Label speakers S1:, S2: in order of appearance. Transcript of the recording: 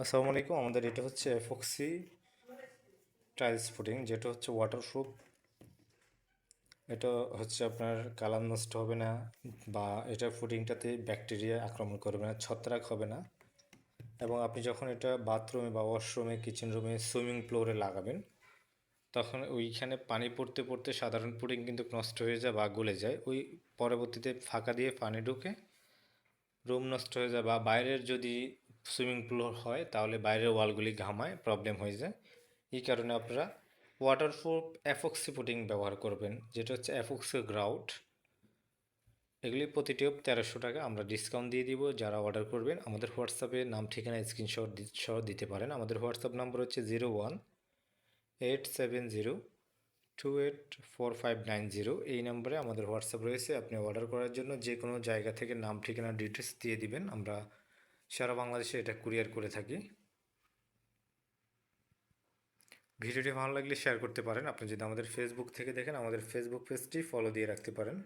S1: আসসালামু আলাইকুম, আমাদের এটা হচ্ছে এফক্সি টাইলস ফুটিং যেটা হচ্ছে ওয়াটারপ্রুফ এটা হচ্ছে আপনার কালার নষ্ট হবে না বা এটা ফুটিংটাতে ব্যাকটেরিয়া আক্রমণ করবে না, ছত্রাক হবে না। এবং আপনি যখন এটা বাথরুমে বা ওয়াশরুমে কিচেন রুমে সুইমিং ফ্লোরে লাগাবেন, তখন ওইখানে পানি পড়তে পড়তে সাধারণ পুডিং কিন্তু নষ্ট হয়ে যায় বা গলে যায়। ওই পরবর্তীতে ফাঁকা দিয়ে পানি ঢুকে রুম নষ্ট হয়ে যায় বা বাইরের যদি সুইমিং পুল হয়, তাহলে বাইরের ওয়ালগুলি ঘামায়, প্রবলেম হয়ে যায়। এই কারণে আপনারা ওয়াটারপ্রুফ অ্যাফক্সি পুটিং ব্যবহার করবেন, যেটা হচ্ছে অ্যাফক্সি গ্রাউট এগুলি প্রতি টিউব তেরোশো টাকা, আমরা ডিসকাউন্ট দিয়ে দিব, যারা অর্ডার করবেন, আমাদের হোয়াটসঅ্যাপে নাম, ঠিকানা স্ক্রিনশট সহ দিতে পারেন। আমাদের হোয়াটসঅ্যাপ নাম্বার হচ্ছে zero one eight seven zero two eight four five nine zero এই নম্বরে আমাদের হোয়াটসঅ্যাপ রয়েছে, আপনি অর্ডার করার জন্য যে কোনো জায়গা থেকে নাম, ঠিকানা ডিটেলস দিয়ে দিবেন, আমরা সারা বাংলাদেশে এটা কুরিয়ার করে থাকি। ভিডিওটি ভালো লাগলে শেয়ার করতে পারেন। আপনি যদি আমাদের ফেসবুক থেকে দেখেন, আমাদের ফেসবুক পেজটি ফলো দিয়ে রাখতে পারেন।